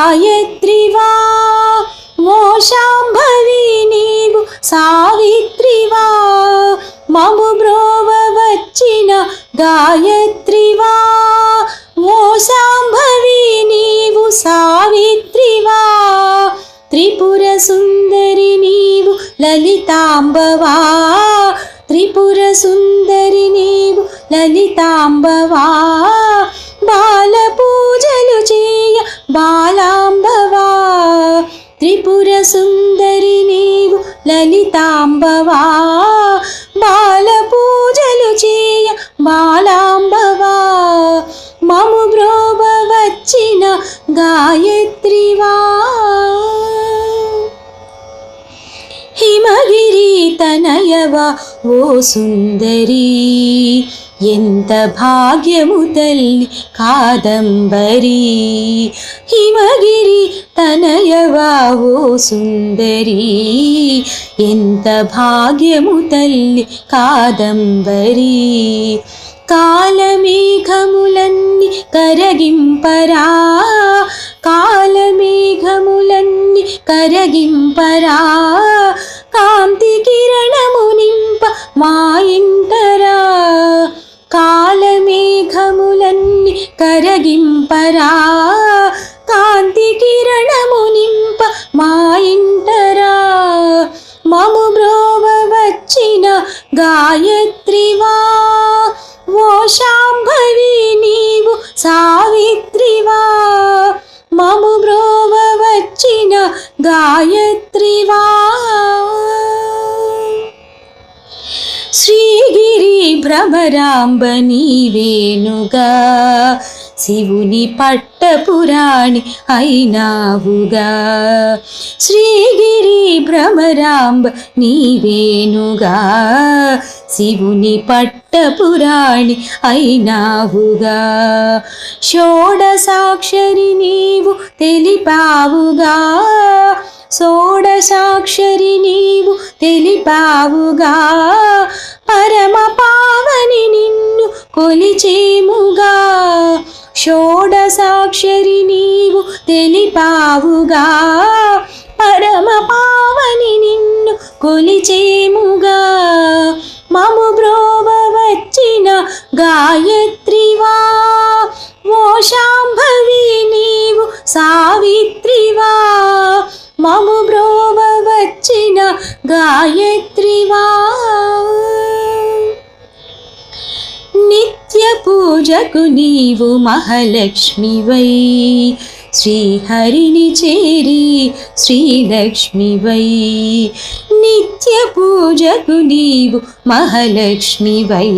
గాయత్రివా ఓ శాంభవి నీవు సావిత్రివా మము బ్రోవ వచ్చిన గాయత్రివా ఓ శాంభవి నీవు సావిత్రివా త్రిపుర సుందరి నీవు లలితాంబవా త్రిపుర సుందరి నీవు లలితాంబవా. వచ్చిన గాయత్రివా. హిమగిరి తనయవ ఓ సుందరి. ఎంత భాగ్యము తల్లి కాదంబరి. హిమగిరి తనయవ ఓ సుందరి. ఎంత భాగ్యము తల్లి కాదంబరి. కాలమేఘములన్నీ కరగింపరా. కాలమేఘములన్నీ కరగింపరా. కాంతి కిరణముని భ్రమరాంబ నీవేనుగా శివుని పట్టపురాణి అయినావుగా. శ్రీగిరి భ్రమరాంబ నీవేనుగా శివుని పట్టపురాణి అయినావుగా. షోడసాక్షరి నీవు తెలిపావుగా షోడసాక్షరి నీవు తెలిపావుగా. పరమ పావని నిన్ను కొలిచేముగా. షోడసాక్షరి నీవు తెలిపావుగా. పరమ పావని నిన్ను కొలిచేముగా. మము బ్రోవ వచ్చిన గాయత్రివా. ఓ శాంభవి నీవు సావిత్రివా. మము బ్రోవ వచ్చిన గాయత్రివా. పూజకు నీవు మహాలక్ష్మివై. శ్రీహరిని చేరి శ్రీలక్ష్మివై. నిత్య పూజకు నీవు మహాలక్ష్మివై.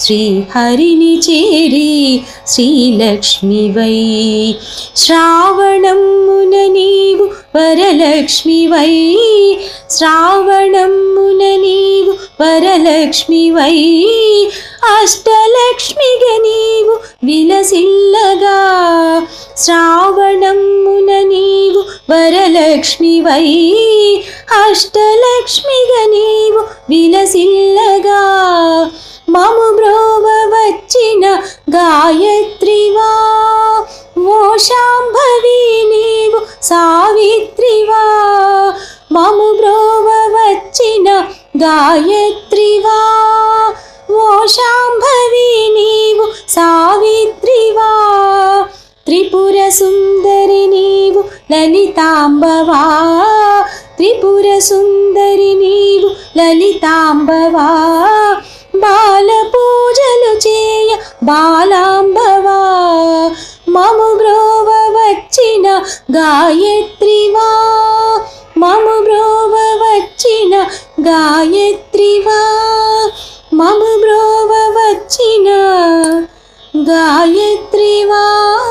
శ్రీహరిని చేరి శ్రీలక్ష్మివై. శ్రావణమున నీవు వరలక్ష్మివై. శ్రావణమున నీవు వరలక్ష్మివై అష్టలక్ష్మిగా నీవు విలసిల్లగా. శ్రావణమున నీవు వరలక్ష్మివై అష్టలక్ష్మిగా నీవు విలసిల్లగా. మము బ్రోవ వచ్చిన గాయత్రివా ఓ శాంభవి నీవు సావిత్రివా. మము బ్రోవ వచ్చిన గాయత్రివా లలితాంబవా? త్రిపుర సుందరి నీవు లలితాంబవా? బాల పూజలు చేయ బాలాంబవా? మము బ్రోవ వచ్చిన గాయత్రివా? మము బ్రోవ వచ్చిన గాయత్రివా? మము బ్రోవ వచ్చిన గాయత్రివా?